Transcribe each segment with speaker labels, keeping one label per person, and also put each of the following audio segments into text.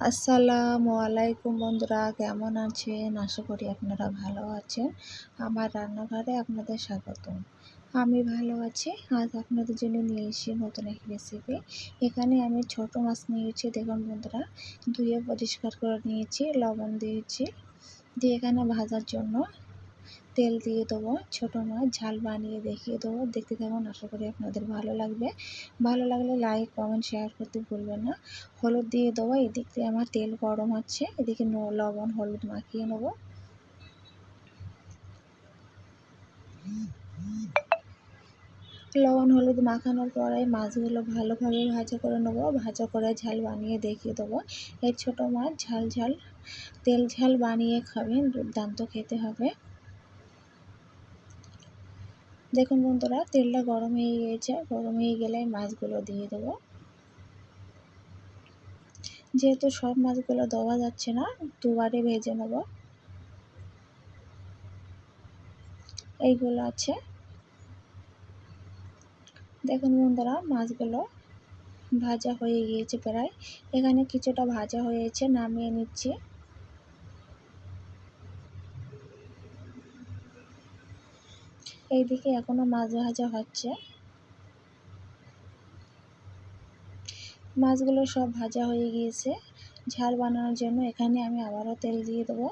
Speaker 1: আসসালামু আলাইকুম বন্ধুরা, কেমন আছেন? আশা করি আপনারা ভালো আছেন। আমার রান্নাঘরে আপনাদের স্বাগতম। আমি ভালো আছি। আজ আপনাদের জন্য নিয়ে এসেছি নতুন এক রেসিপি এখানে আমি ছোট মাছ নিয়েছি। দেখুন বন্ধুরা, ধুয়ে পরিষ্কার করে নিয়েছি, লবণ দিয়েছি। দিয়ে এখানে ভাজার জন্য তেল দিয়ে দেবো, ছোটো মাছ, ঝাল বানিয়ে দেখিয়ে দেবো। দেখতে থাকুন আশা করি আপনাদের ভালো লাগবে। ভালো লাগলে লাইক কমেন্ট শেয়ার করতে ভুলবেন না। হলুদ দিয়ে দেবো, এদিক দিয়ে আমার তেল গরম হচ্ছে। এদিকে লবণ, হলুদ মাখিয়ে নেব। লবণ, হলুদ মাখানোর পরে মাছগুলো ভালোভাবে ভাজা করে নেব। ভাজা করে ঝাল বানিয়ে দেখিয়ে দেবো। এই ছোটো মাছ, ঝাল ঝাল, তেল ঝাল বানিয়ে খাবেন, দুর্দান্ত খেতে হবে। দেখুন বন্ধুরা, তেলটা গরম হয়ে গিয়েছে। গরম হয়ে গেলে মাছগুলো দিয়ে দেবো। যেহেতু সব মাছগুলো দেওয়া যাচ্ছে না, দুবারে ভেজে নেব। এইগুলো আছে। দেখুন বন্ধুরা, মাছগুলো ভাজা হয়ে গিয়েছে প্রায়। এখানে কিছুটা ভাজা হয়েছে, নামিয়ে নিচ্ছি। এইদিকে এখনও মাছ ভাজা হচ্ছে। মাছগুলো সব ভাজা হয়ে গিয়েছে। ঝাল বানানোর জন্য এখানে আমি আবারও তেল দিয়ে দেবো।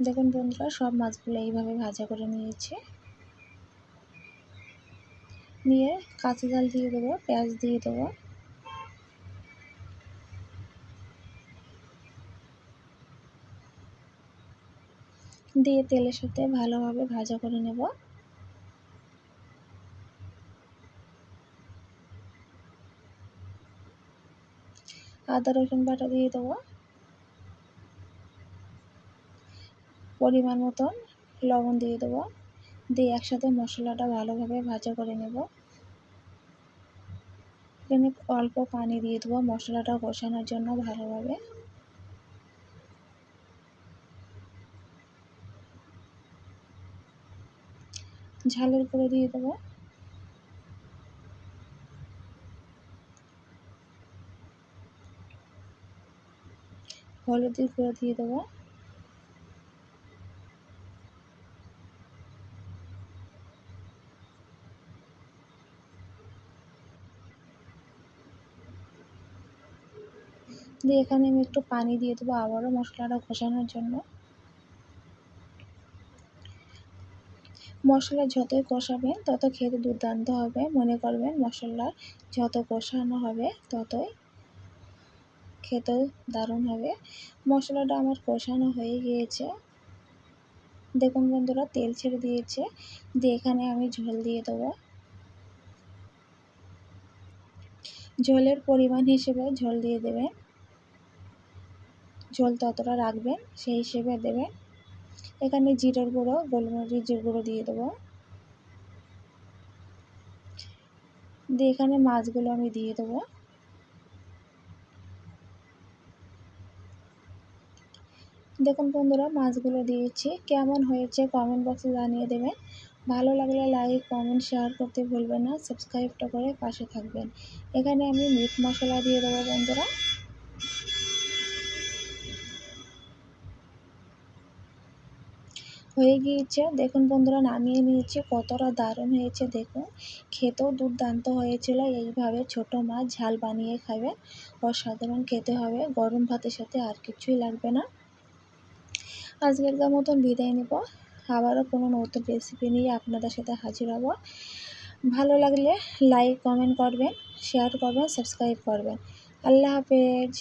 Speaker 1: দেখুন বন্ধুরা, সব মাছগুলো এইভাবে ভাজা করে নিয়েছি। নিয়ে কাঁচা জাল দিয়ে দেবো, পেঁয়াজ দিয়ে দেবো। দিয়ে তেলের সাথে ভালোভাবে ভাজা করে নেব। আদা, রসুন বাটা দিয়ে দেবো। পরিমাণ মতন লবণ দিয়ে দেবো। দিয়ে একসাথে মশলাটা ভালোভাবে ভাজা করে নেব। এখানে অল্প পানি দিয়ে দেবো মশলাটা কষানোর জন্য ভালোভাবে। ঝালের করে দিয়ে দেবো। হলুদের গুঁড়ো দিয়ে দেবো। দিয়ে এখানে আমি একটু পানি দিয়ে দেবো আবারও মশলাটা কষানোর জন্য। মশলা যতই কষাবেন তত খেতে দুর্দান্ত হবে। মনে করবেন মশলা যত কষানো হবে, ততই খেতে দারুণ হবে। মশলাটা আমার কষানো হয়ে গিয়েছে। দেখুন বন্ধুরা, তেল ছেড়ে দিয়েছে। দিয়ে এখানে আমি ঝোল দিয়ে দেবো। ঝোলের পরিমাণ হিসেবে ঝোল দিয়ে দেবেন। ঝোল ততটা রাখবেন, সেই হিসেবে দেবেন। এখানে জিরের গুঁড়ো, গোলমরিচের গুঁড়ো দিয়ে দেবো। দিয়ে এখানে মাছগুলো আমি দিয়ে দেবো। দেখুন বন্ধুরা, মাছগুলো দিয়েছি। কেমন হয়েছে কমেন্ট বক্সে জানিয়ে দেবেন। ভালো লাগলে লাইক কমেন্ট শেয়ার করতে ভুলবেন না। সাবস্ক্রাইবটা করে পাশে থাকবেন। এখানে আমি মিট মশলা দিয়ে দেবো বন্ধুরা। হয়ে গিয়েছে। দেখুন বন্ধুরা, নামিয়ে নিয়েছি। কতটা দারুণ হয়েছে, দেখুন। খেতেও দুর্দান্ত হয়েছিল। এইভাবে ছোট মাছ ঝাল বানিয়ে খাবেন অসাধারণ খেতে হবে। গরম ভাতের সাথে আর কিছুই লাগবে না। আজকের মতন বিদায় নেব। আবারও কোনো নতুন রেসিপি নিয়ে আপনাদের সাথে হাজির হব। ভালো লাগলে লাইক কমেন্ট করবেন শেয়ার করবেন সাবস্ক্রাইব করবেন। আল্লাহ হাফেজ।